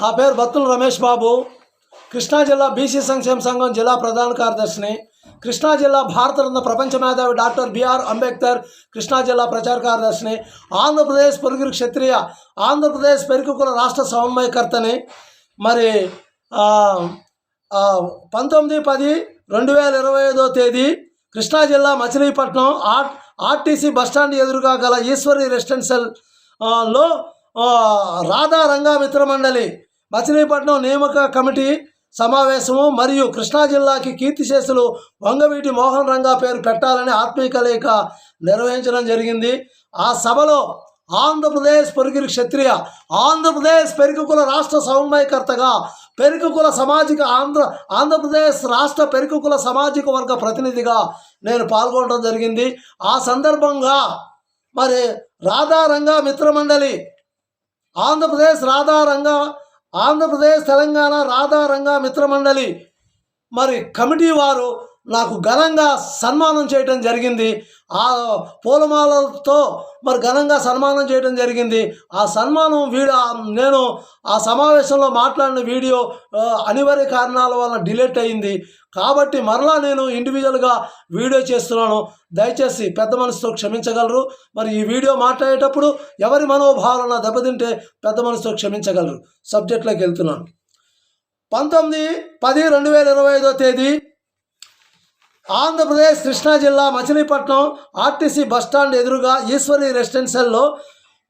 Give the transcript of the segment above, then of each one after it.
నా పేరు బత్తుల రమేష్ బాబు. కృష్ణా జిల్లా బీసీ సంక్షేమ సంఘం జిల్లా ప్రధాన కార్యదర్శిని. కృష్ణా జిల్లా భారతరత్న ప్రపంచ మేధావి డాక్టర్ బిఆర్ అంబేద్కర్ కృష్ణా జిల్లా ప్రచార కార్యదర్శిని. ఆంధ్రప్రదేశ్ పొరుగురు క్షత్రియ ఆంధ్రప్రదేశ్ పెరుగుకుల రాష్ట్ర సమన్వయకర్తని. మరి పంతొమ్మిది పది రెండు వేల ఇరవై ఐదో తేదీ కృష్ణా జిల్లా మచిలీపట్నం ఆర్ ఆర్టీసీ బస్టాండ్ ఎదురుగా గల ఈశ్వరి రెసిడెన్షియల్లో రాధా రంగా మిత్ర మండలి మచిలీపట్నం నియామక కమిటీ సమావేశము మరియు కృష్ణా జిల్లాకి కీర్తిశేషులు వంగవీటి మోహన్ రంగా పేరు పెట్టాలని ఆత్మీయ కలయిక నిర్వహించడం జరిగింది. ఆ సభలో ఆంధ్రప్రదేశ్ పెరుగురు క్షత్రియ ఆంధ్రప్రదేశ్ పెరుగుకుల రాష్ట్ర సమన్వయకర్తగా పెరుగుకుల సామాజిక ఆంధ్ర ఆంధ్రప్రదేశ్ రాష్ట్ర పెరుగుకుల సామాజిక వర్గ ప్రతినిధిగా నేను పాల్గొనడం జరిగింది. ఆ సందర్భంగా మరి రాధారంగా మిత్రమండలి ఆంధ్రప్రదేశ్ రాధారంగా ఆంధ్రప్రదేశ్ తెలంగాణ రాధారంగా మిత్రమండలి. మరి కమిటీ వారు నాకు ఘనంగా సన్మానం చేయటం జరిగింది. ఆ పూలమాలతో మరి ఘనంగా సన్మానం చేయడం జరిగింది. ఆ సన్మానం వీడ నేను ఆ సమావేశంలో మాట్లాడిన వీడియో అనివార్య కారణాల వలన డిలీట్ అయింది. కాబట్టి మరలా నేను ఇండివిజువల్గా వీడియో చేస్తున్నాను. దయచేసి పెద్ద మనసుతో క్షమించగలరు. మరి ఈ వీడియో మాట్లాడేటప్పుడు ఎవరి మనోభావాలను దెబ్బతింటే పెద్ద మనసుతో క్షమించగలరు. సబ్జెక్ట్లోకి వెళ్తున్నాను. పంతొమ్మిది పది రెండు వేల ఇరవై ఐదో తేదీ ఆంధ్రప్రదేశ్ కృష్ణా జిల్లా మచిలీపట్నం ఆర్టీసీ బస్టాండ్ ఎదురుగా ఈశ్వరి రెసిడెన్షియల్లో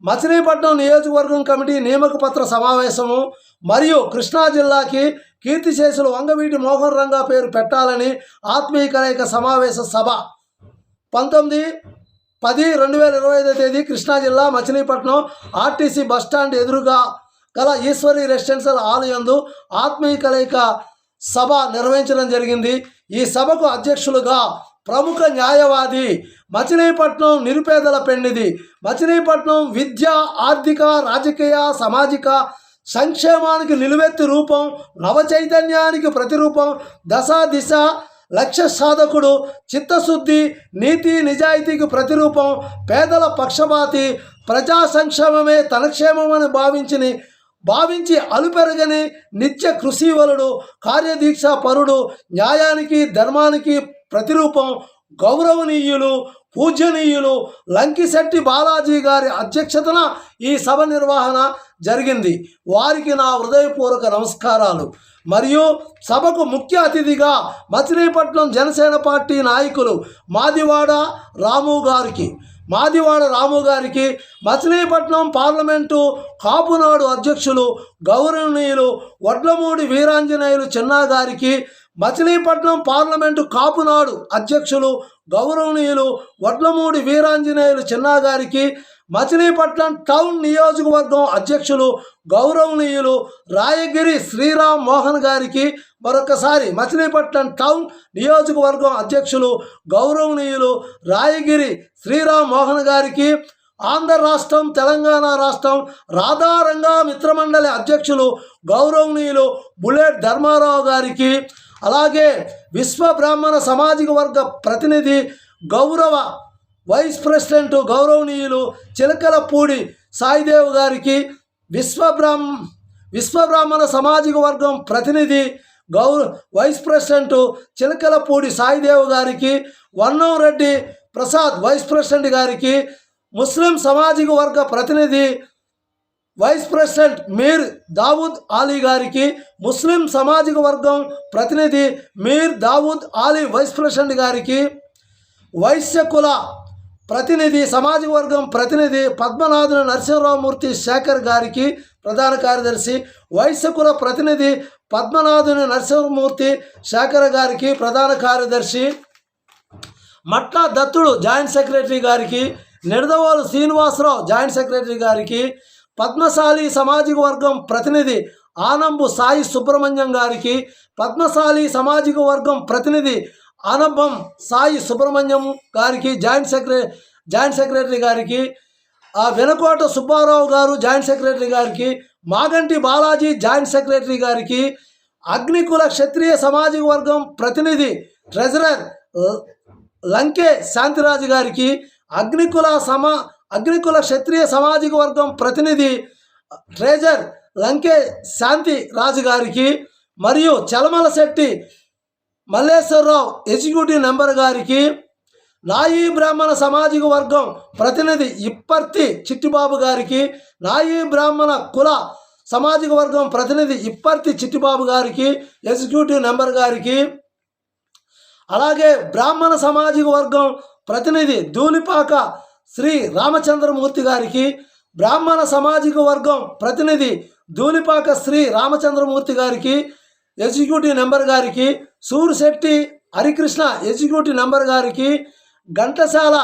మచిలీపట్నం నియోజకవర్గం కమిటీ నియామక పత్ర సమావేశము మరియు కృష్ణా జిల్లాకి కీర్తిశేషులు వంగవీటి మోహన్ రంగా పేరు పెట్టాలని ఆత్మీయ కలయిక సమావేశ సభ. పంతొమ్మిది పది రెండు వేల ఇరవై ఐదో తేదీ కృష్ణా జిల్లా మచిలీపట్నం ఆర్టీసీ బస్టాండ్ ఎదురుగా గల ఈశ్వరి రెసిడెన్షియల్ ఆలయందు ఆత్మీయ కలయిక సభ నిర్వహించడం జరిగింది. ఈ సభకు అధ్యక్షులుగా ప్రముఖ న్యాయవాది మచిలీపట్నం నిరుపేదల పెండిది. మచిలీపట్నం విద్య ఆర్థిక రాజకీయ సామాజిక సంక్షేమానికి నిలువెత్తి రూపం నవ చైతన్యానికి ప్రతిరూపం దశ దిశ లక్ష్య సాధకుడు చిత్తశుద్ధి నీతి నిజాయితీకి ప్రతిరూపం పేదల పక్షపాతి ప్రజా సంక్షేమమే తన క్షేమమని భావించిని భావించి అలుపెరగని నిత్య కృషివలుడు కార్యదీక్ష పరుడు న్యాయానికి ధర్మానికి ప్రతిరూపం గౌరవనీయులు పూజనీయులు లంకిశెట్టి బాలాజీ గారి అధ్యక్షతన ఈ సభ నిర్వహణ జరిగింది. వారికి నా హృదయపూర్వక నమస్కారాలు. మరియు సభకు ముఖ్య అతిథిగా మచిలీపట్నం జనసేన పార్టీ నాయకులు మాదివాడ రాము గారికి మాదివాడ రాము గారికి మచిలీపట్నం పార్లమెంటు కాపునాడు అధ్యక్షులు గౌరవనీయులు వడ్లమూడి వీరాంజనేయులు చిన్నా గారికి మచిలీపట్నం పార్లమెంటు కాపునాడు అధ్యక్షులు గౌరవనీయులు వడ్లమూడి వీరాంజనేయులు చిన్నా గారికి మచిలీపట్నం టౌన్ నియోజకవర్గం అధ్యక్షులు గౌరవనీయులు రాయగిరి శ్రీరామ్ మోహన్ గారికి మరొకసారి మచిలీపట్నం టౌన్ నియోజకవర్గం అధ్యక్షులు గౌరవనీయులు రాయగిరి శ్రీరామ్ మోహన్ గారికి ఆంధ్ర రాష్ట్రం తెలంగాణ రాష్ట్రం రాధారంగా మిత్రమండలి అధ్యక్షులు గౌరవనీయులు బుల్లెట్ ధర్మారావు గారికి అలాగే విశ్వ బ్రాహ్మణ సామాజిక వర్గ ప్రతినిధి గౌరవ వైస్ ప్రెసిడెంట్ గౌరవనీయులు చిలకలపూడి సాయిదేవ్ గారికి విశ్వబ్రాహ్మ విశ్వబ్రాహ్మణ సామాజిక వర్గం ప్రతినిధి గౌ వైస్ ప్రెసిడెంట్ చిలకలపూడి సాయిదేవ్ గారికి వన్నం రెడ్డి ప్రసాద్ వైస్ ప్రెసిడెంట్ గారికి ముస్లిం సామాజిక వర్గ ప్రతినిధి వైస్ ప్రెసిడెంట్ మీర్ దావూద్ ఆలీ గారికి ముస్లిం సామాజిక వర్గం ప్రతినిధి మీర్ దావూద్ ఆలీ వైస్ ప్రెసిడెంట్ గారికి వైశ్య కుల ప్రతినిధి సమాజ వర్గం ప్రతినిధి పద్మనాథుల నరసింహరామూర్తి శేఖర్ గారికి ప్రధాన కార్యదర్శి వైశ్య ప్రతినిధి పద్మనాథుని నరసింహమూర్తి శేఖర్ గారికి ప్రధాన కార్యదర్శి మట్ల దత్తుడు జాయింట్ సెక్రటరీ గారికి నిడదవోలు శ్రీనివాసరావు జాయింట్ సెక్రటరీ గారికి పద్మశాలి సామాజిక వర్గం ప్రతినిధి ఆనంబు సాయి సుబ్రహ్మణ్యం గారికి పద్మశాలి సామాజిక వర్గం ప్రతినిధి ఆనంబం సాయి సుబ్రహ్మణ్యం గారికి జాయింట్ సెక్రటరీ జాయింట్ సెక్రటరీ గారికి ఆ వెనకోట సుబ్బారావు గారు జాయింట్ సెక్రటరీ గారికి మాగంటి బాలాజీ జాయింట్ సెక్రటరీ గారికి అగ్నికుల క్షత్రియ సామాజిక వర్గం ప్రతినిధి ట్రెజరర్ ల- లంకే శాంతిరాజు గారికి అగ్నికుల సమా అగ్నికుల క్షత్రియ సామాజిక వర్గం ప్రతినిధి ట్రెజర్ లంకే శాంతి రాజు గారికి మరియు చలమల శెట్టి మల్లేశ్వరరావు ఎగ్జిక్యూటివ్ మెంబర్ గారికి నాయీ బ్రాహ్మణ సామాజిక వర్గం ప్రతినిధి ఇప్పర్తి చిట్టిబాబు గారికి నాయీ బ్రాహ్మణ కుల సామాజిక వర్గం ప్రతినిధి ఇప్పర్తి చిట్టిబాబు గారికి ఎగ్జిక్యూటివ్ మెంబర్ గారికి అలాగే బ్రాహ్మణ సామాజిక వర్గం ప్రతినిధి ధూళిపాక శ్రీ రామచంద్రమూర్తి గారికి బ్రాహ్మణ సామాజిక వర్గం ప్రతినిధి ధూళిపాక శ్రీ రామచంద్రమూర్తి గారికి ఎగ్జిక్యూటివ్ నెంబర్ గారికి సూరిశెట్టి హరికృష్ణ ఎగ్జిక్యూటివ్ నెంబర్ గారికి ఘంటసాల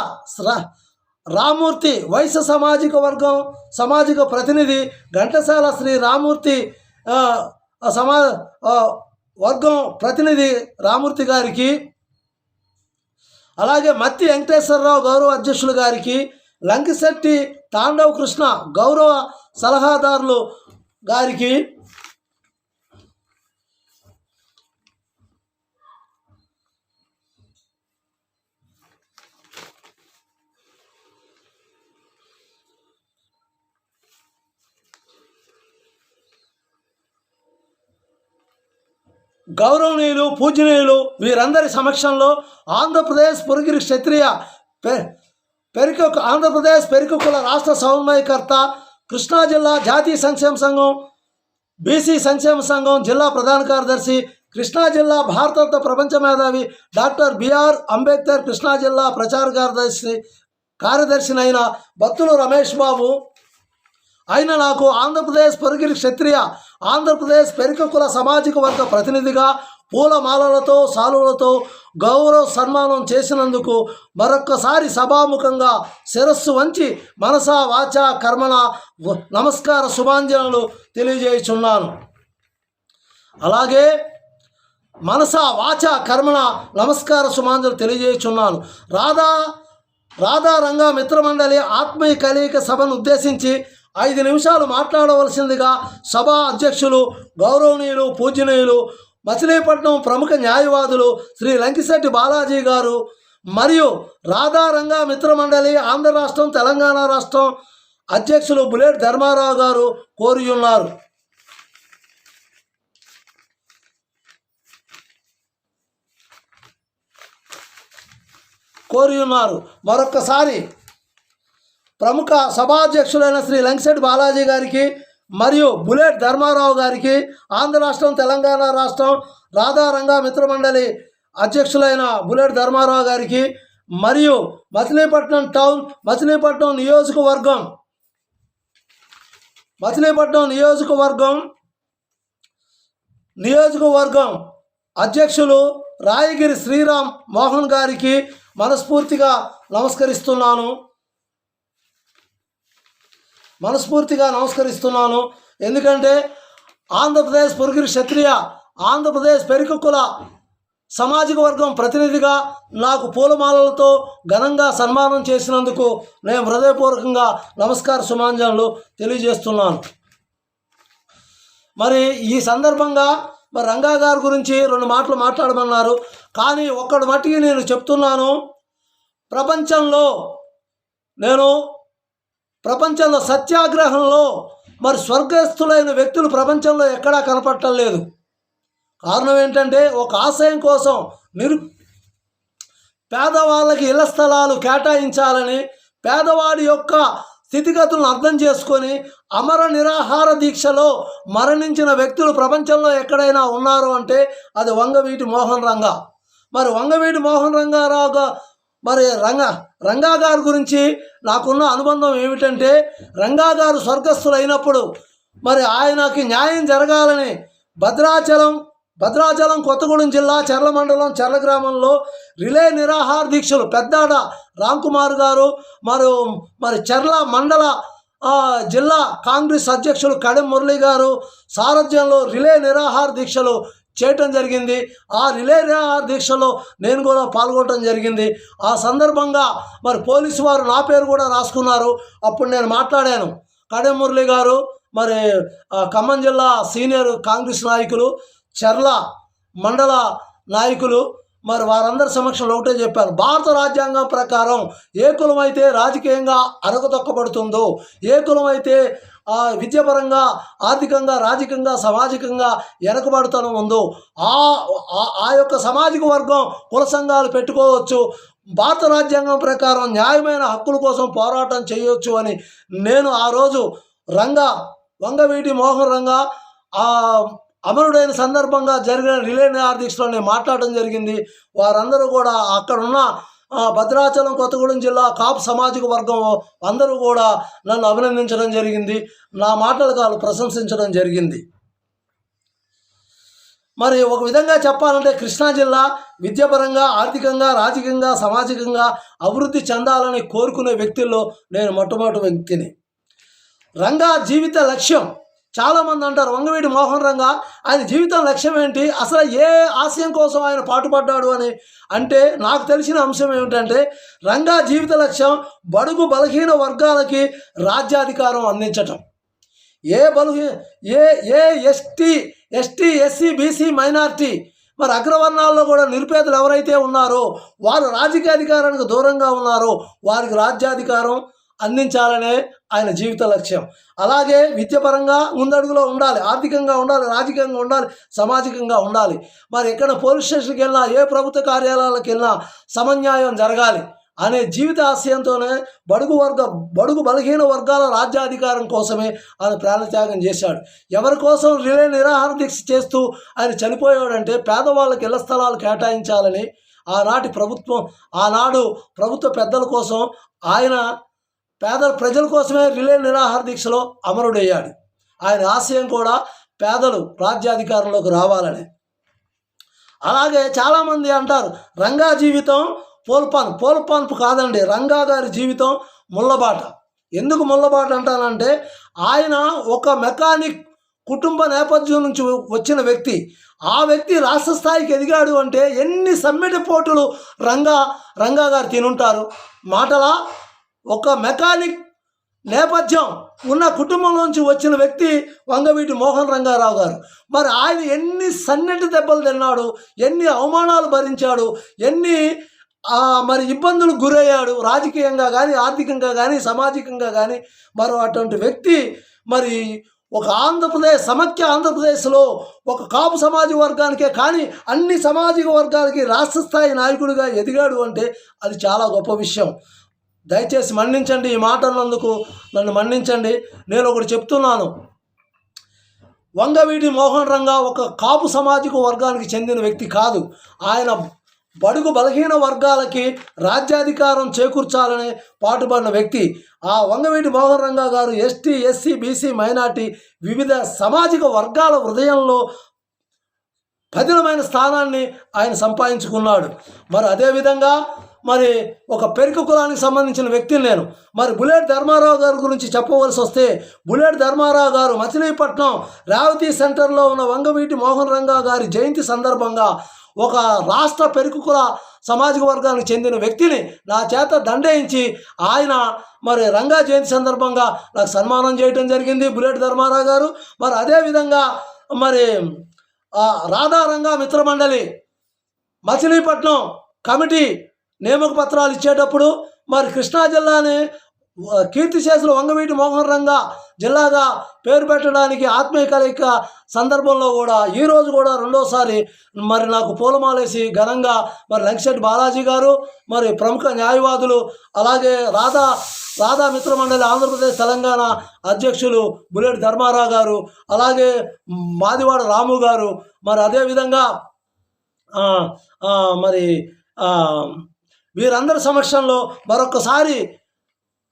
రామూర్తి వైశ్య సామాజిక వర్గం సామాజిక ప్రతినిధి ఘంటసాల శ్రీ రామూర్తి సమా వర్గం ప్రతినిధి రామూర్తి గారికి అలాగే మత్తి వెంకటేశ్వరరావు గౌరవ అధ్యక్షులు గారికి లంకిశెట్టి తాండవ్ కృష్ణ గౌరవ సలహాదారులు గారికి గౌరవనీయులు పూజనీయులు వీరందరి సమక్షంలో ఆంధ్రప్రదేశ్ పురుగిరి క్షత్రియ పె పెరిక ఆంధ్రప్రదేశ్ పెరికకుల రాష్ట్ర సమన్వయకర్త కృష్ణా జిల్లా జాతీయ సంక్షేమ సంఘం బీసీ సంక్షేమ సంఘం జిల్లా ప్రధాన కార్యదర్శి కృష్ణా జిల్లా భారతరత్న ప్రపంచ మేధావి డాక్టర్ బిఆర్ అంబేద్కర్ కృష్ణా జిల్లా ప్రచార కార్యదర్శి కార్యదర్శినైన బత్తులు రమేష్ బాబు ఆయన నాకు ఆంధ్రప్రదేశ్ పొరుగిరి క్షత్రియ ఆంధ్రప్రదేశ్ పెరికకుల సామాజిక వర్గ ప్రతినిధిగా పూలమాలలతో సాలులతో గౌరవ సన్మానం చేసినందుకు మరొక్కసారి సభాముఖంగా శిరస్సు వంచి మనసా వాచ కర్మణ నమస్కార శుభాంజనలు తెలియజేయుచున్నాను. అలాగే మనస వాచ కర్మణ నమస్కార శుభాంజనలు తెలియజేయుచున్నాను. రాధా రాధారంగా మిత్రమండలి ఆత్మీయ కలయిక సభను ఉద్దేశించి ఐదు నిమిషాలు మాట్లాడవలసిందిగా సభా అధ్యక్షులు గౌరవనీయులు పూజనీయులు మచిలీపట్నం ప్రముఖ న్యాయవాదులు శ్రీ లంకిశెట్టి బాలాజీ గారు మరియు రాధారంగా మిత్రమండలి ఆంధ్ర రాష్ట్రం తెలంగాణ రాష్ట్రం అధ్యక్షులు బుల్లెట్ ధర్మారావు గారు కోరియున్నారు. కోరియున్నారు. మరొక్కసారి ప్రముఖ సభాధ్యక్షులైన శ్రీ లంకిశెట్టి బాలాజీ గారికి మరియు బుల్లెట్ ధర్మారావు గారికి ఆంధ్ర రాష్ట్రం తెలంగాణ రాష్ట్రం రాధారంగా మిత్రమండలి అధ్యక్షులైన బుల్లెట్ ధర్మారావు గారికి మరియు మచిలీపట్నం టౌన్ మచిలీపట్నం నియోజకవర్గం మచిలీపట్నం నియోజకవర్గం నియోజకవర్గం అధ్యక్షులు రాయగిరి శ్రీరామ్ మోహన్ గారికి మనస్ఫూర్తిగా నమస్కరిస్తున్నాను. మనస్ఫూర్తిగా నమస్కరిస్తున్నాను. ఎందుకంటే ఆంధ్రప్రదేశ్ పొరుగురి క్షత్రియ ఆంధ్రప్రదేశ్ పెరికుల సామాజిక వర్గం ప్రతినిధిగా నాకు పూలమాలలతో ఘనంగా సన్మానం చేసినందుకు నేను హృదయపూర్వకంగా నమస్కార సుమాంజనలు తెలియజేస్తున్నాను. మరి ఈ సందర్భంగా మరి రంగా గారి గురించి రెండు మాటలు మాట్లాడమన్నారు. కానీ ఒక్కడి మట్టికి నేను చెప్తున్నాను. ప్రపంచంలో నేను ప్రపంచంలో సత్యాగ్రహంలో మరి స్వర్గస్థులైన వ్యక్తులు ప్రపంచంలో ఎక్కడా కనపడటం లేదు. కారణం ఏంటంటే ఒక ఆశయం కోసం నిరు పేదవాళ్ళకి ఇళ్ళ స్థలాలు కేటాయించాలని పేదవాడి యొక్క స్థితిగతులను అర్థం చేసుకొని అమర నిరాహార దీక్షలో మరణించిన వ్యక్తులు ప్రపంచంలో ఎక్కడైనా ఉన్నారు అంటే అది వంగవీటి మోహన్ రంగా. మరి వంగవీటి మోహన్ రంగారావు మరి రంగా రంగా గారి గురించి నాకున్న అనుబంధం ఏమిటంటే రంగా గారు స్వర్గస్థులైనప్పుడు మరి ఆయనకి న్యాయం జరగాలని భద్రాచలం భద్రాచలం కొత్తగూడెం జిల్లా చర్ల మండలం చర్ల గ్రామంలో రిలే నిరాహార దీక్షలు పెద్దాడ రామ్కుమార్ గారు మరి మరి చర్ల మండల జిల్లా కాంగ్రెస్ అధ్యక్షులు కడెం మురళి గారు సారథ్యంలో రిలే నిరాహార దీక్షలు చేయటం జరిగింది. ఆ రిలే దీక్షలో నేను కూడా పాల్గొనడం జరిగింది. ఆ సందర్భంగా మరి పోలీసు వారు నా పేరు కూడా రాసుకున్నారు. అప్పుడు నేను మాట్లాడాను. కడెమురళి గారు మరి ఖమ్మం జిల్లా సీనియర్ కాంగ్రెస్ నాయకులు చర్ల మండల నాయకులు మరి వారందరి సమక్షంలో ఒకటే చెప్పాను. భారత రాజ్యాంగం ప్రకారం ఏ కులమైతే అయితే రాజకీయంగా అరగదొక్కబడుతుందో ఏ కులమైతే అయితే విద్యాపరంగా ఆర్థికంగా రాజకీయంగా సామాజికంగా వెనకబడుతనం ఉందో ఆ ఆ- యొక్క సామాజిక వర్గం కుల సంఘాలు పెట్టుకోవచ్చు. భారత రాజ్యాంగం ప్రకారం న్యాయమైన హక్కుల కోసం పోరాటం చేయొచ్చు అని నేను ఆ రోజు రంగా వంగవీటి మోహన్ రంగ అమరుడైన సందర్భంగా జరిగిన రిలే ఆర్థిక్స్లో నేను మాట్లాడడం జరిగింది. వారందరూ కూడా అక్కడున్న భద్రాచలం కొత్తగూడెం జిల్లా కాపు సామాజిక వర్గం అందరూ కూడా నన్ను అభినందించడం జరిగింది. నా మాటలకు వాళ్ళు ప్రశంసించడం జరిగింది. మరి ఒక విధంగా చెప్పాలంటే కృష్ణా జిల్లా విద్యాపరంగా ఆర్థికంగా రాజకీయంగా సామాజికంగా అభివృద్ధి చెందాలని కోరుకునే వ్యక్తుల్లో నేను మొట్టమొదటి వ్యక్తిని. రంగా జీవిత లక్ష్యం చాలామంది అంటారు వంగవీటి మోహన్ రంగ ఆయన జీవితం లక్ష్యం ఏంటి? అసలు ఏ ఆశయం కోసం ఆయన పాటుపడ్డాడు అని? అంటే నాకు తెలిసిన అంశం ఏమిటంటే రంగా జీవిత లక్ష్యం బడుగు బలహీన వర్గాలకి రాజ్యాధికారం అందించటం. ఏ బలహీ ఏ ఏ ST ST SC BC minority మరి అగ్రవర్ణాల్లో కూడా నిరుపేదలు ఎవరైతే ఉన్నారో వారు రాజకీయ అధికారానికి దూరంగా ఉన్నారో వారికి రాజ్యాధికారం అందించాలనే ఆయన జీవిత లక్ష్యం. అలాగే విద్యపరంగా ముందడుగులో ఉండాలి ఆర్థికంగా ఉండాలి రాజకీయంగా ఉండాలి సామాజికంగా ఉండాలి. మరి ఎక్కడ పోలీస్ స్టేషన్కి వెళ్ళినా ఏ ప్రభుత్వ కార్యాలయాలకు వెళ్ళినా సమన్యాయం జరగాలి అనే జీవిత ఆశయంతోనే బడుగు వర్గ బడుగు బలహీన వర్గాల రాజ్యాధికారం కోసమే ఆయన ప్రాణత్యాగం చేశాడు. ఎవరి కోసం రిలే నిరాహార దీక్ష చేస్తూ ఆయన చనిపోయాడంటే పేదవాళ్ళకి ఇళ్ళ స్థలాలు కేటాయించాలని ఆనాటి ప్రభుత్వం ఆనాడు ప్రభుత్వ పెద్దల కోసం ఆయన పేద ప్రజల కోసమే రిలే నిరాహార దీక్షలో అమరుడయ్యాడు. ఆయన ఆశయం కూడా పేదలు రాజ్యాధికారంలోకి రావాలని. అలాగే చాలామంది అంటారు రంగా జీవితం పోల్పాన్ పోల్పాన్పు కాదండి రంగా గారి జీవితం ముళ్ళబాట. ఎందుకు ముళ్ళబాట అంటానంటే ఆయన ఒక మెకానిక్ కుటుంబ నేపథ్యం నుంచి వచ్చిన వ్యక్తి. ఆ వ్యక్తి రాష్ట్ర స్థాయికి ఎదిగాడు అంటే ఎన్ని సమ్మెట పోటులు రంగా రంగా గారు తినుంటారు. మాటలా ఒక మెకానిక్ నేపథ్యం ఉన్న కుటుంబం నుంచి వచ్చిన వ్యక్తి వంగవీటి మోహన్ రంగారావు గారు. మరి ఆయన ఎన్ని సన్నటి దెబ్బలు తిన్నాడు ఎన్ని అవమానాలు భరించాడు ఎన్ని మరి ఇబ్బందులు గురయ్యాడు రాజకీయంగా కానీ ఆర్థికంగా కానీ సామాజికంగా కానీ మరో అటువంటి వ్యక్తి మరి ఒక ఆంధ్రప్రదేశ్ సమఖ్య ఆంధ్రప్రదేశ్లో ఒక కాపు సమాజ వర్గానికే కానీ అన్ని సామాజిక వర్గాలకి రాష్ట్ర స్థాయి నాయకుడిగా ఎదిగాడు అంటే అది చాలా గొప్ప విషయం. దయచేసి మన్నించండి ఈ మాట నన్ను మన్నించండి. నేను ఒకటి చెప్తున్నాను. వంగవీటి మోహన్ రంగా ఒక కాపు సామాజిక వర్గానికి చెందిన వ్యక్తి కాదు. ఆయన బడుగు బలహీన వర్గాలకి రాజ్యాధికారం చేకూర్చాలని పాటుపడిన వ్యక్తి. ఆ వంగవీటి మోహన్ రంగా గారు ఎస్టీ ఎస్సీ బీసీ మైనార్టీ వివిధ సామాజిక వర్గాల హృదయంలో పదిలమైన స్థానాన్ని ఆయన సంపాదించుకున్నాడు. మరి అదేవిధంగా మరి ఒక పెరుకు కులానికి సంబంధించిన వ్యక్తిని నేను. మరి బుల్లెట్ ధర్మారావు గారి గురించి చెప్పవలసి వస్తే బుల్లెట్ ధర్మారావు గారు మచిలీపట్నం రేవతి సెంటర్లో ఉన్న వంగవీటి మోహన్ రంగా గారి జయంతి సందర్భంగా ఒక రాష్ట్ర పెరుకు కుల సామాజిక వర్గానికి చెందిన వ్యక్తిని నా చేత దండయించి ఆయన మరి రంగా జయంతి సందర్భంగా నాకు సన్మానం చేయడం జరిగింది బుల్లెట్ ధర్మారావు గారు. మరి అదేవిధంగా మరి రాధారంగా మిత్రమండలి మచిలీపట్నం కమిటీ నియామక పత్రాలు ఇచ్చేటప్పుడు మరి కృష్ణా జిల్లాని కీర్తి కీర్తిశేషులు వంగవీటి మోహన్ రంగా జిల్లాగా పేరు పెట్టడానికి ఆత్మీయ కలయిక సందర్భంలో కూడా ఈరోజు కూడా రెండోసారి మరి నాకు పూలమాలేసి ఘనంగా మరి లంకిశెట్టి బాలాజీ గారు మరి ప్రముఖ న్యాయవాదులు అలాగే రాధా రాధా మిత్రమండలి ఆంధ్రప్రదేశ్ తెలంగాణ అధ్యక్షులు బుల్లెట్ ధర్మారావు గారు అలాగే మాదివాడ రాము గారు మరి అదేవిధంగా మరి వీరందరి సమక్షంలో మరొకసారి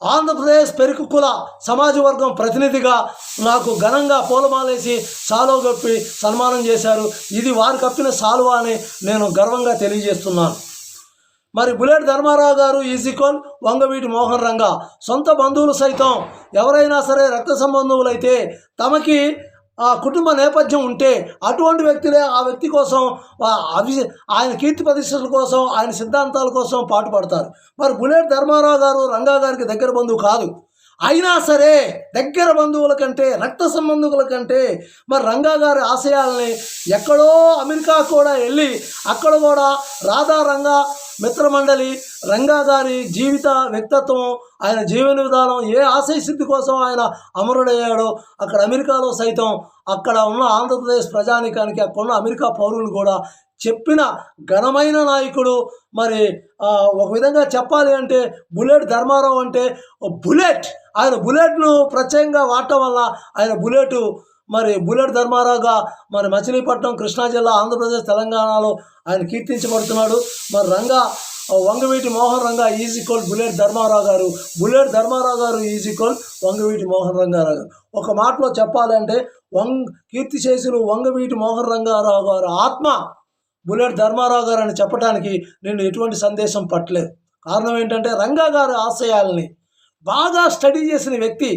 ఆంధ్రప్రదేశ్ పెరుకు కుల సమాజ వర్గం ప్రతినిధిగా నాకు ఘనంగా పూలమాలేసి సాలో కప్పి సన్మానం చేశారు. ఇది వారు కప్పిన సాలువా అని నేను గర్వంగా తెలియజేస్తున్నాను. మరి బుల్లెట్ ధర్మారావు గారు ఈజికోల్ వంగవీటి మోహన్ రంగ సొంత బంధువులు సైతం ఎవరైనా సరే రక్త సంబంధువులైతే తమకి ఆ కుటుంబ నేపథ్యం ఉంటే అటువంటి వ్యక్తులే ఆ వ్యక్తి కోసం అవి ఆయన కీర్తి ప్రతిష్టల కోసం ఆయన సిద్ధాంతాల కోసం పాటుపడతారు. మరి బుల్లెట్ ధర్మారావు గారు రంగా గారికి దగ్గర బంధువు కాదు. అయినా సరే దగ్గర బంధువుల కంటే రక్త సంబంధువుల కంటే మరి రంగా గారి ఆశయాలని ఎక్కడో అమెరికా కూడా వెళ్ళి అక్కడ కూడా రాధా రంగా మిత్రమండలి రంగా గారి జీవిత వ్యక్తిత్వం ఆయన జీవన విధానం ఏ ఆశయ సిద్ధి కోసం ఆయన అమరుడయ్యాడో అక్కడ అమెరికాలో సైతం అక్కడ ఉన్న ఆంధ్రప్రదేశ్ ప్రజానికానికి అక్కడ ఉన్న అమెరికా పౌరులు కూడా చెప్పిన ఘనమైన నాయకుడు. మరి ఒక విధంగా చెప్పాలి అంటే బుల్లెట్ ధర్మారావు అంటే బుల్లెట్. ఆయన బుల్లెట్ను ప్రత్యేకంగా వాడటం వల్ల ఆయన బుల్లెట్ మరి బుల్లెట్ ధర్మారావుగా మరి మచిలీపట్నం కృష్ణా జిల్లా ఆంధ్రప్రదేశ్ తెలంగాణలో ఆయన కీర్తించబడుతున్నాడు. మరి Ranga Vangaveeti Mohan Ranga is equal bullet Dharmarao గారు. బుల్లెట్ ధర్మారావు గారు ఈజ్ ఈక్వల్ వంగవీటి మోహన్ రంగారావు గారు. ఒక మాటలో చెప్పాలంటే వంగ్ చేసిన వంగవీటి మోహన్ రంగారావు గారు ఆత్మ బుల్లెట్ ధర్మారావు గారు అని చెప్పడానికి నేను ఎటువంటి సందేశం పట్టలేదు. కారణం ఏంటంటే రంగా గారి ఆశయాల్ని బాగా స్టడీ చేసిన వ్యక్తి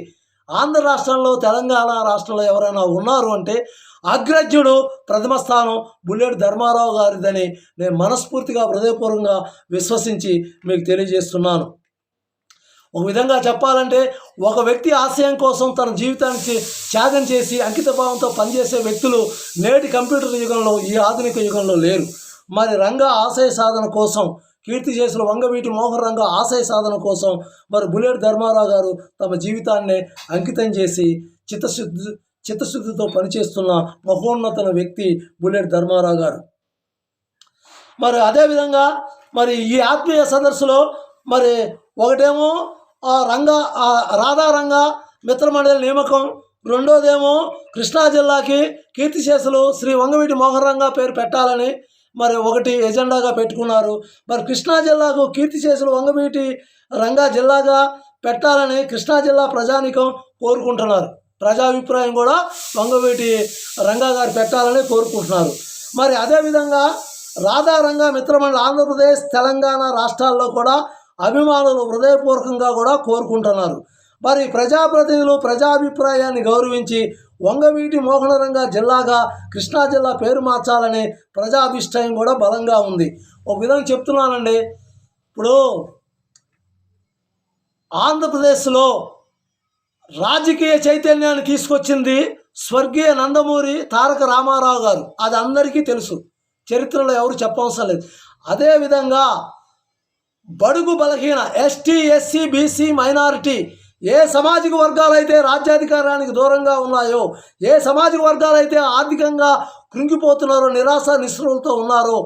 ఆంధ్ర రాష్ట్రంలో తెలంగాణ రాష్ట్రంలో ఎవరైనా ఉన్నారు అంటే అగ్రజ్యుడు ప్రథమ స్థానం బుల్లెట్ ధర్మారావు గారిదని నేను మనస్ఫూర్తిగా హృదయపూర్వకంగా విశ్వసించి మీకు తెలియజేస్తున్నాను. ఒక విధంగా చెప్పాలంటే ఒక వ్యక్తి ఆశయం కోసం తన జీవితానికి త్యాగం చేసి అంకితభావంతో పనిచేసే వ్యక్తులు నేటి కంప్యూటర్ యుగంలో ఈ ఆధునిక యుగంలో లేరు. మరి రంగ ఆశయ సాధన కోసం కీర్తి చేసిన వంగవీటి మోహన్ రంగ ఆశయ సాధన కోసం మరి బుల్లెట్ ధర్మారావు గారు తమ జీవితాన్ని అంకితం చేసి చిత్తశుద్ధి చిత్తశుద్ధితో పనిచేస్తున్న మహోన్నతన వ్యక్తి బుల్లెట్ ధర్మారావు గారు. మరి అదేవిధంగా మరి ఈ ఆత్మీయ సదస్సులో మరి ఒకటేమో రంగ ఆ రాధా మిత్రమండలి నియామకం. రెండోదేమో కృష్ణా జిల్లాకి కీర్తిశేషులు శ్రీ వంగవీటి మోహరంగా పేరు పెట్టాలని మరి ఒకటి ఎజెండాగా పెట్టుకున్నారు. మరి కృష్ణా జిల్లాకు కీర్తిశేషులు వంగవీటి రంగా జిల్లాగా పెట్టాలని కృష్ణా జిల్లా ప్రజానికం కోరుకుంటున్నారు. ప్రజాభిప్రాయం కూడా వంగవీటి రంగా గారు పెట్టాలని కోరుకుంటున్నారు. మరి అదేవిధంగా రాధారంగా మిత్రమండలి ఆంధ్రప్రదేశ్ తెలంగాణ రాష్ట్రాల్లో కూడా అభిమానులు హృదయపూర్వకంగా కూడా కోరుకుంటున్నారు. మరి ప్రజాప్రతినిధులు ప్రజాభిప్రాయాన్ని గౌరవించి వంగవీటి మోహనరంగా జిల్లాగా కృష్ణా జిల్లా పేరు మార్చాలనే ప్రజాభిష్టాయం కూడా బలంగా ఉంది. ఒక విధంగా చెప్తున్నానండి. ఇప్పుడు ఆంధ్రప్రదేశ్లో రాజకీయ చైతన్యాన్ని తీసుకొచ్చింది స్వర్గీయ నందమూరి తారక రామారావు గారు. అది అందరికీ తెలుసు. చరిత్రలో ఎవరు చెప్పవసరం లేదు. అదేవిధంగా బడుగు బలహీన ఎస్టీ ఎస్సీ బీసీ మైనారిటీ ఏ సామాజిక వర్గాలైతే రాజ్యాధికారానికి దూరంగా ఉన్నాయో ఏ సామాజిక వర్గాలైతే ఆర్థికంగా కృంగిపోతున్నారో నిరాశ నిస్పృహలతో ఉన్నారో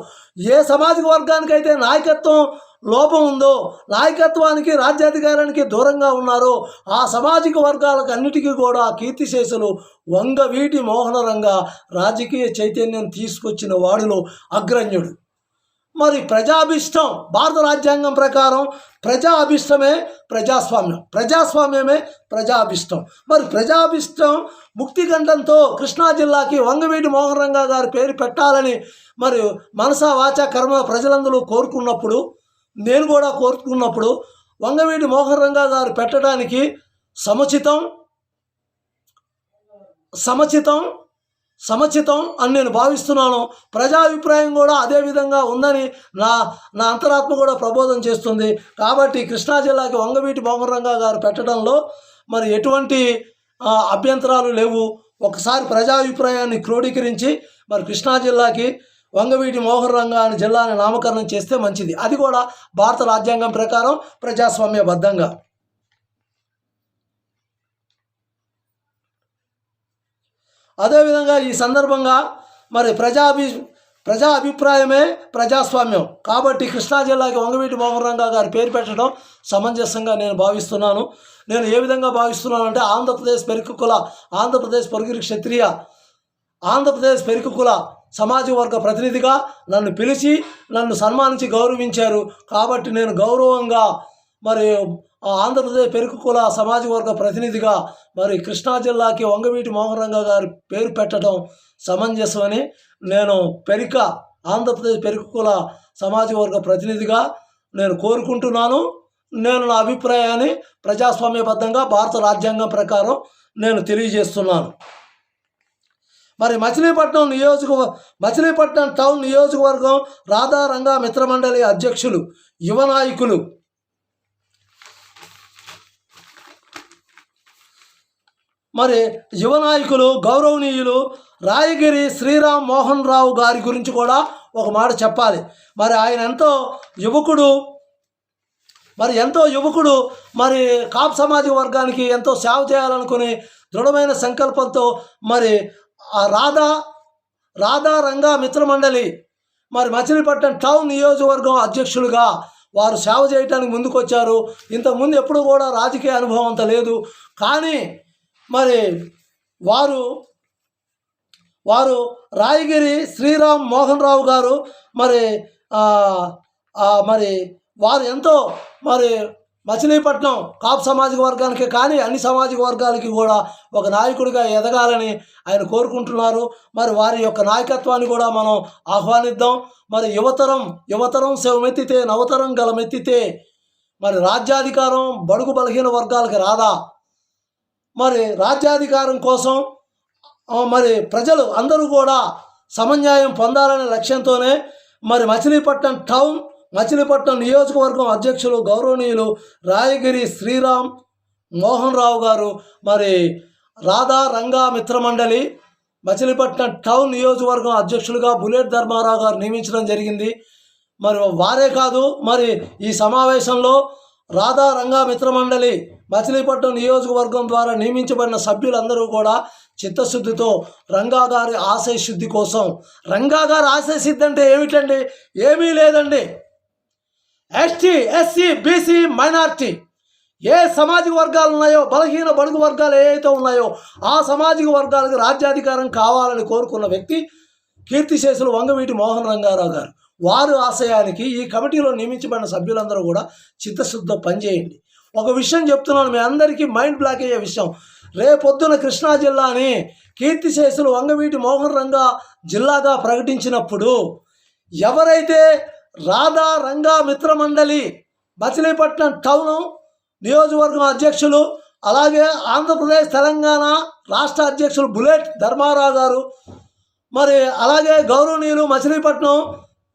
ఏ సామాజిక వర్గానికైతే నాయకత్వం లోపం ఉందో నాయకత్వానికి రాజ్యాధికారానికి దూరంగా ఉన్నారో ఆ సామాజిక వర్గాలకు అన్నిటికీ కూడా కీర్తిశేషులు వంగవీటి మోహనరంగా రాజకీయ చైతన్యం తీసుకొచ్చిన వాడిలో అగ్రణ్యుడు. మరి ప్రజాభిష్టం భారత రాజ్యాంగం ప్రకారం ప్రజా అభిష్టమే ప్రజాస్వామ్యం. ప్రజాస్వామ్యమే ప్రజాభిష్టం. మరి ప్రజాభిష్టం ముక్తిగంధంతో కృష్ణా జిల్లాకి వంగవీటి మోహనరంగా గారి పేరు పెట్టాలని మరి మనసా వాచ కర్మ ప్రజలందరూ కోరుకున్నప్పుడు నేను కూడా కోరుకున్నప్పుడు వంగవీటి మోహనరంగా గారు పెట్టడానికి సముచితం సముచితం సమచితం అని నేను భావిస్తున్నాను. ప్రజాభిప్రాయం కూడా అదే విధంగా ఉందని నా నా అంతరాత్మ కూడా ప్రబోధం చేస్తుంది. కాబట్టి కృష్ణా జిల్లాకి వంగవీటి మోహన్ గారు పెట్టడంలో మరి ఎటువంటి అభ్యంతరాలు లేవు. ఒకసారి ప్రజాభిప్రాయాన్ని క్రోడీకరించి మరి కృష్ణా జిల్లాకి వంగవీటి మోహన్ రంగా అని జిల్లాని నామకరణం చేస్తే మంచిది. అది కూడా భారత రాజ్యాంగం ప్రకారం ప్రజాస్వామ్యబద్ధంగా. అదేవిధంగా ఈ సందర్భంగా మరి ప్రజాభి ప్రజా అభిప్రాయమే ప్రజాస్వామ్యం. కాబట్టి కృష్ణా జిల్లాకి వంగవీటి మోహనరంగా గారి పేరు పెట్టడం సమంజసంగా నేను భావిస్తున్నాను. నేను ఏ విధంగా భావిస్తున్నానంటే ఆంధ్రప్రదేశ్ పెరుకుకుల ఆంధ్రప్రదేశ్ పొరుగురి క్షత్రియ ఆంధ్రప్రదేశ్ పెరుకుకుల సమాజ వర్గ ప్రతినిధిగా నన్ను పిలిచి నన్ను సన్మానించి గౌరవించారు. కాబట్టి నేను గౌరవంగా మరి ఆంధ్రప్రదేశ్ ఆంధ్రప్రదేశ్ పెరుకుకుల సమాజ వర్గ ప్రతినిధిగా మరి కృష్ణా జిల్లాకి వంగవీటి మోహన్ గారి పేరు పెట్టడం సమంజసమని నేను పెరిక ఆంధ్రప్రదేశ్ పెరుకుకుల సమాజ వర్గ ప్రతినిధిగా నేను కోరుకుంటున్నాను. నేను నా అభిప్రాయాన్ని ప్రజాస్వామ్యబద్ధంగా భారత రాజ్యాంగం ప్రకారం నేను తెలియజేస్తున్నాను. మరి మచిలీపట్నం నియోజక మచిలీపట్నం టౌన్ నియోజకవర్గం రాధారంగా మిత్రమండలి అధ్యక్షులు యువ నాయకులు మరి యువ నాయకులు గౌరవనీయులు రాయగిరి శ్రీరామ్ మోహన్ రావు గారి గురించి కూడా ఒక మాట చెప్పాలి. మరి ఆయన ఎంతో యువకుడు మరి ఎంతో యువకుడు మరి కాప్ సమాజ వర్గానికి ఎంతో సేవ చేయాలనుకుని దృఢమైన సంకల్పంతో మరి ఆ రాధా రాధా రంగా మిత్రమండలి మరి మచిలీపట్నం టౌన్ నియోజకవర్గం అధ్యక్షులుగా వారు సేవ చేయడానికి ముందుకొచ్చారు. ఇంతకుముందు ఎప్పుడు కూడా రాజకీయ అనుభవం అంత లేదు. కానీ మరి వారు వారు రాయగిరి శ్రీరామ్ మోహన్ రావు గారు మరి మరి వారు ఎంతో మరి మచిలీపట్నం కాపు సామాజిక వర్గానికి కానీ అన్ని సామాజిక వర్గాలకి కూడా ఒక నాయకుడిగా ఎదగాలని ఆయన కోరుకుంటున్నారు. మరి వారి యొక్క నాయకత్వాన్ని కూడా మనం ఆహ్వానిద్దాం. మరి యువతరం యువతరం శవమెత్తితే నవతరం గలమెత్తితే మరి రాజ్యాధికారం బడుగు బలహీన వర్గాలకి రాదా? మరి రాజ్యాధికారం కోసం మరి ప్రజలు అందరూ కూడా సమన్యాయం పొందాలనే లక్ష్యంతోనే మరి మచిలీపట్నం టౌన్ మచిలీపట్నం నియోజకవర్గం అధ్యక్షులు గౌరవనీయులు రాయగిరి శ్రీరామ్ మోహన్ రావు గారు మరి రాధా రంగా మిత్రమండలి మచిలీపట్నం టౌన్ నియోజకవర్గం అధ్యక్షులుగా బుల్లెట్ ధర్మారావు గారు నియమించడం జరిగింది. మరి వారే కాదు మరి ఈ సమావేశంలో రాధా రంగా మిత్రమండలి మచిలీపట్నం నియోజకవర్గం ద్వారా నియమించబడిన సభ్యులందరూ కూడా చిత్తశుద్ధితో రంగా గారి ఆశయ శుద్ధి కోసం. రంగా గారి ఆశయ సిద్ధి అంటే ఏమిటండి? ఏమీ లేదండి. ఎస్టీ ఎస్సీ బీసీ మైనార్టీ ఏ సామాజిక వర్గాలు ఉన్నాయో బలహీన బడుగు వర్గాలు ఏవైతే ఉన్నాయో ఆ సామాజిక వర్గాలకు రాజ్యాధికారం కావాలని కోరుకున్న వ్యక్తి కీర్తిశేషులు వంగవీటి మోహన్ రంగారావు గారు. వారు ఆశయానికి ఈ కమిటీలో నియమించబడిన సభ్యులందరూ కూడా చిత్తశుద్ధితో పనిచేయండి. ఒక విషయం చెప్తున్నాను మీ అందరికీ మైండ్ బ్లాక్ అయ్యే విషయం. రేపొద్దున కృష్ణా జిల్లాని కీర్తిశేషులు వంగవీటి మోహన్ రంగా జిల్లాగా ప్రకటించినప్పుడు ఎవరైతే రాధా రంగా మిత్రమండలి మచిలీపట్నం టౌను నియోజకవర్గం అధ్యక్షులు అలాగే ఆంధ్రప్రదేశ్ తెలంగాణ రాష్ట్ర అధ్యక్షులు బుల్లెట్ ధర్మారావు గారు మరి అలాగే గౌరవనీయులు మచిలీపట్నం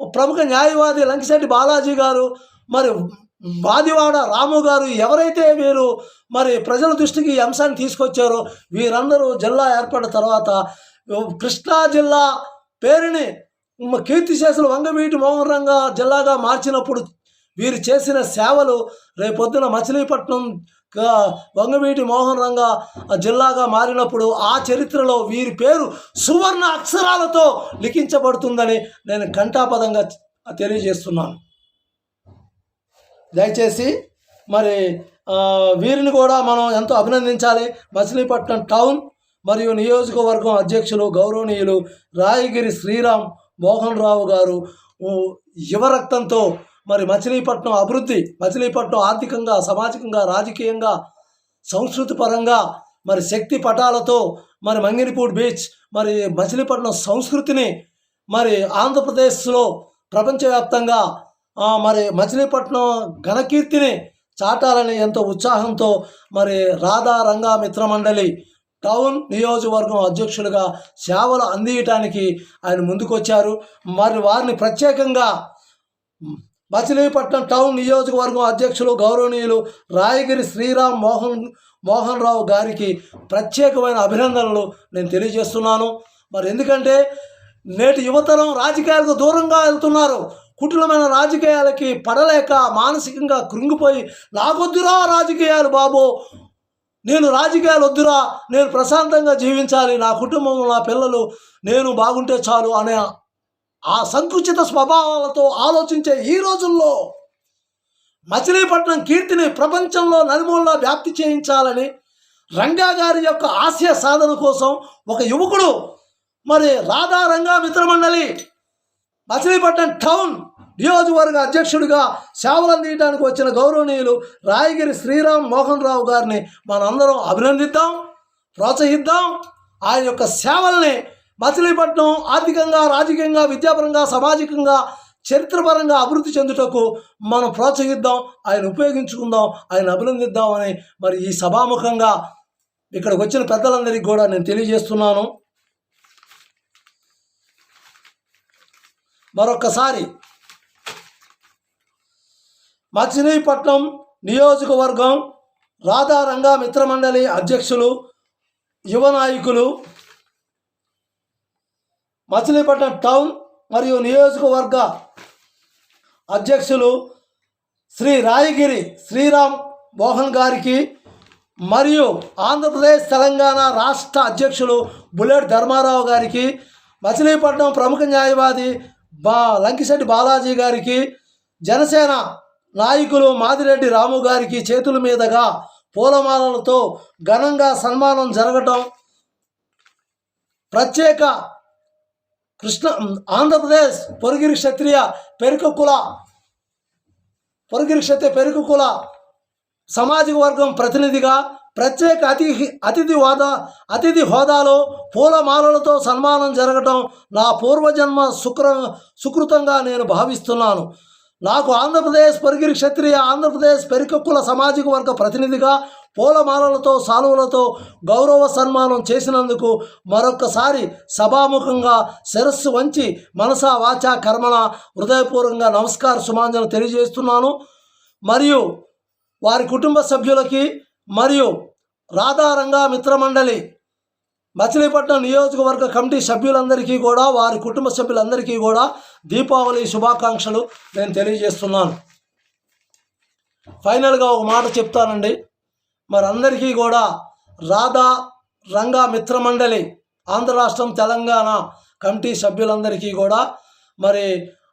ప్రముఖ న్యాయవాది లంకిశెట్టి బాలాజీ గారు మరి బాదివాడ రాము గారు ఎవరైతే వీరు మరి ప్రజల దృష్టికి ఈ అంశాన్ని తీసుకొచ్చారో వీరందరూ జిల్లా ఏర్పడిన తర్వాత కృష్ణా జిల్లా పేరుని కీర్తి కీర్తిశేషులు వంగవీటి మోహన్ జిల్లాగా మార్చినప్పుడు వీరు చేసిన సేవలు రేపొద్దున మచిలీపట్నం వంగవీటి మోహన్ రంగ జిల్లాగా మారినప్పుడు ఆ చరిత్రలో వీరి పేరు సువర్ణ అక్షరాలతో లిఖించబడుతుందని నేను కంఠాపదంగా తెలియజేస్తున్నాను. దయచేసి మరి వీరిని కూడా మనం ఎంతో అభినందించాలి. మచిలీపట్నం టౌన్ మరియు నియోజకవర్గం అధ్యక్షులు గౌరవనీయులు రాయగిరి శ్రీరామ్ మోహన్ రావు గారు. ఊ, యువ రక్తంతో మరి మచిలీపట్నం అభివృద్ధి మచిలీపట్నం ఆర్థికంగా సామాజికంగా రాజకీయంగా సంస్కృతి పరంగా మరి శక్తి పటాలతో మరి మంగినిపూడ్ బీచ్ మరి మచిలీపట్నం సంస్కృతిని మరి ఆంధ్రప్రదేశ్లో ప్రపంచవ్యాప్తంగా మరి మచిలీపట్నం ఘనకీర్తిని చాటాలని ఎంతో ఉత్సాహంతో మరి రాధా రంగా మిత్రమండలి టౌన్ నియోజకవర్గం అధ్యక్షులుగా సేవలు అందియటానికి ఆయన ముందుకొచ్చారు. మరి వారిని ప్రత్యేకంగా మచిలీపట్నం టౌన్ నియోజకవర్గం అధ్యక్షులు గౌరవనీయులు రాయగిరి శ్రీరామ్ మోహన్ మోహన్ రావు గారికి ప్రత్యేకమైన అభినందనలు నేను తెలియజేస్తున్నాను. మరి ఎందుకంటే నేటి యువతరం రాజకీయాలకు దూరంగా వెళ్తున్నారు. కుటిలమైన రాజకీయాలకి పడలేక మానసికంగా కృంగిపోయి నాకొద్దురా రాజకీయాలు బాబు నేను రాజకీయాలు వద్దురా నేను ప్రశాంతంగా జీవించాలి నా కుటుంబం నా పిల్లలు నేను బాగుంటే చాలు అనే ఆ సంకుచిత స్వభావాలతో ఆలోచించే ఈ రోజుల్లో మచిలీపట్నం కీర్తిని ప్రపంచంలో నలుమూలలా వ్యాప్తి చేయించాలని రంగా గారి యొక్క ఆశయ సాధన కోసం ఒక యువకుడు మరి రాధా రంగా మిత్రమండలి మచిలీపట్నం టౌన్ నియోజకవర్గ అధ్యక్షుడిగా సేవలు అందించడానికి వచ్చిన గౌరవనీయులు రాయగిరి శ్రీరామ్ మోహన్ రావు గారిని మనందరం అభినందిద్దాం ప్రోత్సహిద్దాం. ఆయన యొక్క సేవల్ని మచిలీపట్నం ఆర్థికంగా రాజకీయంగా విద్యాపరంగా సామాజికంగా చరిత్రపరంగా అభివృద్ధి చెందుటకు మనం ప్రోత్సహిద్దాం ఆయన ఉపయోగించుకుందాం ఆయన అభినందిద్దామని మరి ఈ సభాముఖంగా ఇక్కడికి వచ్చిన పెద్దలందరికీ కూడా నేను తెలియజేస్తున్నాను. మరొకసారి మచిలీపట్నం నియోజకవర్గం రాధారంగా మిత్రమండలి అధ్యక్షులు యువ నాయకులు మచిలీపట్నం టౌన్ మరియు నియోజకవర్గ అధ్యక్షులు శ్రీ రాయగిరి శ్రీరామ్ మోహన్ గారికి మరియు ఆంధ్రప్రదేశ్ తెలంగాణ రాష్ట్ర అధ్యక్షులు బుల్లెట్ ధర్మారావు గారికి మచిలీపట్నం ప్రముఖ న్యాయవాది బా లంకిశెట్టి బాలాజీ గారికి జనసేన నాయకులు మాదిరెడ్డి రాము గారికి చేతుల మీదుగా పూలమాలలతో ఘనంగా సన్మానం జరగటం ప్రత్యేక కృష్ణ ఆంధ్రప్రదేశ్ పొరుగిరి క్షత్రియ పెరుక కుల పొరుగిరి క్షత్రియ పెరుక కుల సామాజిక వర్గం ప్రతినిధిగా ప్రత్యేక అతిథి అతిథి హోదా అతిథి హోదాలో పూలమాలలతో సన్మానం జరగటం నా పూర్వజన్మ శుక్ర సుకృతంగా నేను భావిస్తున్నాను. నాకు ఆంధ్రప్రదేశ్ పొరిగిరి క్షత్రియ ఆంధ్రప్రదేశ్ పెరికక్కుల సామాజిక వర్గ ప్రతినిధిగా పూలమాలలతో సాలువలతో గౌరవ సన్మానం చేసినందుకు మరొక్కసారి సభాముఖంగా శిరస్సు వంచి మనసా వాచా కర్మణ హృదయపూర్వకంగా నమస్కార సుమాంజలు తెలియజేస్తున్నాను. మరియు వారి కుటుంబ సభ్యులకి మరియు రాధారంగా మిత్రమండలి మచిలీపట్నం నియోజకవర్గ కమిటీ సభ్యులందరికీ కూడా వారి కుటుంబ సభ్యులందరికీ కూడా దీపావళి శుభాకాంక్షలు నేను తెలియజేస్తున్నాను. ఫైనల్గా ఒక మాట చెప్తానండి. మరి అందరికీ కూడా రాధా రంగా మిత్రమండలి ఆంధ్ర రాష్ట్రం తెలంగాణ కమిటీ సభ్యులందరికీ కూడా మరి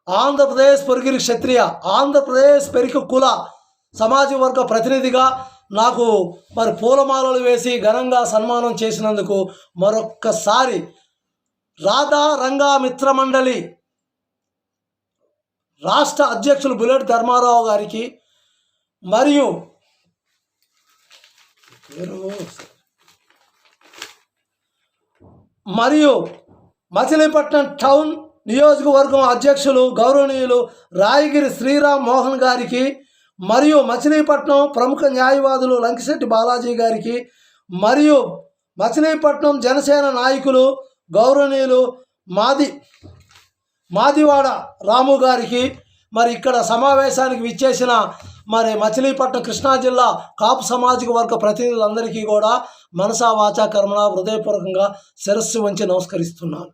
ఆంధ్రప్రదేశ్ పొరిగిరి క్షత్రియ ఆంధ్రప్రదేశ్ పెరిక కుల సమాజ వర్గ ప్రతినిధిగా నాకు మరి పూలమాలలు వేసి ఘనంగా సన్మానం చేసినందుకు మరొక్కసారి రాధా రంగా మిత్రమండలి రాష్ట్ర అధ్యక్షులు బుల్లెట్ ధర్మారావు గారికి మరియు మరియు మచిలీపట్నం టౌన్ నియోజకవర్గం అధ్యక్షులు గౌరవనీయులు రాయగిరి శ్రీరామ్ మోహన్ గారికి మరియు మచిలీపట్నం ప్రముఖ న్యాయవాదులు లంకిశెట్టి బాలాజీ గారికి మరియు మచిలీపట్నం జనసేన నాయకులు గౌరవనీయులు మాది మాదివాడ రాము గారికి మరి ఇక్కడ సమావేశానికి విచ్చేసిన మరి మచిలీపట్నం కృష్ణా జిల్లా కాపు సామాజిక వర్గ ప్రతినిధులందరికీ కూడా మనసా వాచా కర్మణ హృదయపూర్వకంగా శిరస్సు వంచి నమస్కరిస్తున్నాను.